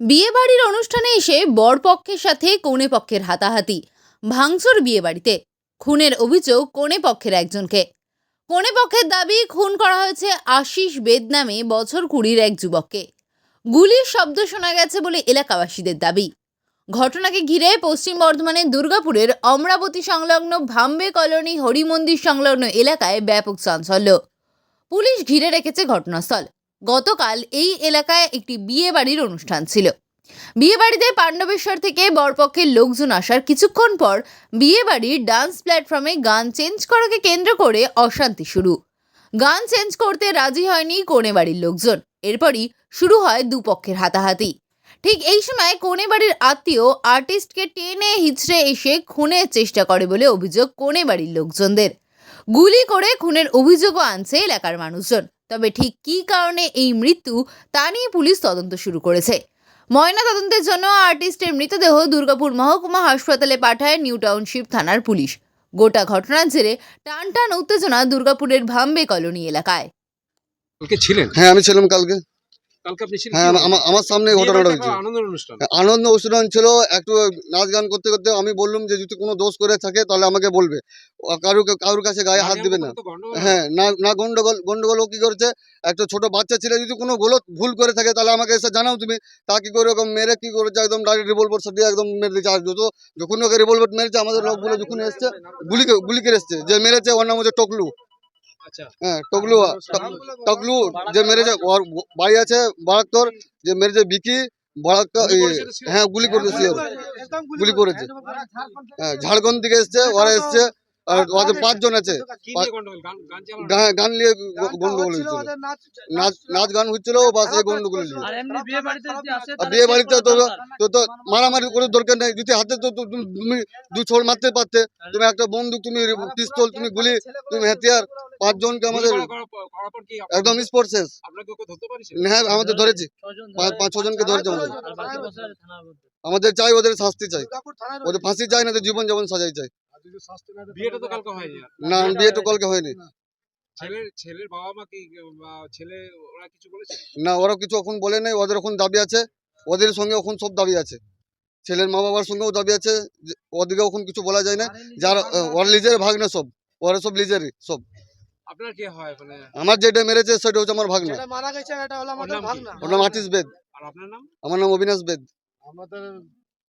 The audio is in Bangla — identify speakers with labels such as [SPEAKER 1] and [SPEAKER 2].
[SPEAKER 1] বিয়ে বাড়ির অনুষ্ঠানে এসে বরপক্ষের সাথে কনে পক্ষের হাতাহাতি। ভাঙচুর বিয়ে বাড়িতে খুনের অভিযোগ কনে পক্ষের একজনকে। কনে পক্ষের দাবি, খুন করা হয়েছে আশিস বেদ নামে বছর কুড়ির এক যুবককে। গুলির শব্দ শোনা গেছে বলে এলাকাবাসীদের দাবি। ঘটনাকে ঘিরে পশ্চিম বর্ধমানের দুর্গাপুরের অমরাবতী সংলগ্ন ভাম্বে কলোনি হরিমন্দির সংলগ্ন এলাকায় ব্যাপক চাঞ্চল্য। পুলিশ ঘিরে রেখেছে ঘটনাস্থল। গতকাল এই এলাকায় একটি বিয়ে বাড়ির অনুষ্ঠান ছিল। বিয়ে বাড়িতে পাণ্ডবেশ্বর থেকে বরপক্ষের লোকজন আসার কিছুক্ষণ পর বিয়ে বাড়ির ডান্স প্ল্যাটফর্মে গান চেঞ্জ করাকে কেন্দ্র করে অশান্তি শুরু। গান চেঞ্জ করতে রাজি হয়নি কোণে বাড়ির লোকজন। এরপরই শুরু হয় দুপক্ষের হাতাহাতি। ঠিক এই সময় কোণে বাড়ির আত্মীয় আর্টিস্টকে টেনে হিচড়ে এসে খুনের চেষ্টা করে বলে অভিযোগ কোণে বাড়ির লোকজনদের। গুলি করে খুনের অভিযোগও আনছে এলাকার মানুষজন। তবে ঠিক কি কারণে এই মৃত্যু তা নিয়ে পুলিশ তদন্ত শুরু করেছে। ময়না তদন্তের জন্য আর্টিস্টের মৃতদেহ দুর্গাপুর মহকুমা হাসপাতালে পাঠায় নিউ টাউনশিপ থানার পুলিশ। গোটা ঘটনার জেরে টান টান উত্তেজনা দুর্গাপুরের ভাম্বে কলোনি এলাকায়।
[SPEAKER 2] কালকে ছিলেন?
[SPEAKER 3] হ্যাঁ আমি ছিলাম কালকে। হ্যাঁ আমার সামনে ঘটনাটা হয়েছে আনন্দ অনুষ্ঠান ছিল একটু নাচ গান করতে করতে আমি বললাম যে যদি কোনো দোষ করে থাকে তাহলে আমাকে বলবে ও কারুর কাছে গায়ে হাত দিবে না হ্যাঁ না না গন্ডগোল গন্ডগোল ও কি করেছে একটা ছোট বাচ্চা ছেলে যদি কোনো গলত ভুল করে থাকে তাহলে আমাকে এসে জানাও তুমি তা কি করে ওরকম মেরে কি করেছে একদম ডাইরেক্ট রিভলভার দিয়ে একদম মেরে দিয়েছে আর যত যখন ওকে রিভলভার মেরেছে আমাদের লোকগুলো যখন এসছে গুলি করে- গুলি করে এসছে যে মেরেছে ওর নাম হচ্ছে টকলু
[SPEAKER 2] আচ্ছা
[SPEAKER 3] হ্যাঁ টকলু টকলু যে মেরেছে ওর বাড়ি আছে বারাক্তর যে মেরেছে বিকি বারাক্তর? হ্যাঁ গুলি করেছে গুলি করেছে হ্যাঁ ঝাড়খণ্ড থেকে এসছে ওরা এসছে। আর ওদের পাঁচজন আছে।
[SPEAKER 2] গান
[SPEAKER 3] নিয়ে গন্ডগোল হয়েছিল। নাচ নাচ গান হচ্ছিল বাস এই গন্ডগোল হয়েছিল।
[SPEAKER 4] আর বিয়ে বাড়িতে
[SPEAKER 3] তো তো তো মারামারি করে দরকার নেই। যদি হাতে তো তুমি দু ছোড় মারতে পারতে তুমি একটা বন্দুক তুমি পিস্তল তুমি গুলি তুমি হাতিয়ার পাঁচজনকে আমাদের একদম স্পোর্ট শেষ।
[SPEAKER 2] আপনাকে ওকে ধরতে পারিস
[SPEAKER 3] হ্যাঁ আমাদের ধরেছি। পাঁচ পাঁচ ছজনকে ধরেছে আমাদের। আমাদের চাই ওদের শাস্তি চাই। ওদের ফাঁসি চাই না তো জীবন যেমন সাজাই চাই।
[SPEAKER 2] বিয়েটা তো কালকে হয়নি
[SPEAKER 3] না বিয়ে তো কলকে হয়নি।
[SPEAKER 2] ছেলের ছেলের বাবা মা কি ছেলে ওরা কিছু বলেছে?
[SPEAKER 3] না ওরা কিছু এখন বলে নাই ওদের এখন দাবি আছে। ওদের সঙ্গে এখন সব দাবি আছে। ছেলের মা বাবার সঙ্গেও দাবি আছে যে ওদিকে এখন কিছু বলা যায় না। যার ওর লিজের ভাগ না সব ওরা সব লিজেরই সব।
[SPEAKER 2] আপনার কি হয় মানে?
[SPEAKER 3] আমার যেটা মেরেছে সেটা হচ্ছে আমার ভাগনা।
[SPEAKER 5] যেটা মারা গেছে এটা হলো
[SPEAKER 2] ওর নাম
[SPEAKER 5] ভাগনা।
[SPEAKER 3] ওর নাম আতিস বেদ।
[SPEAKER 2] আর আপনার নাম?
[SPEAKER 3] আমার নাম অবিনাশ বেদ।
[SPEAKER 5] আমাদের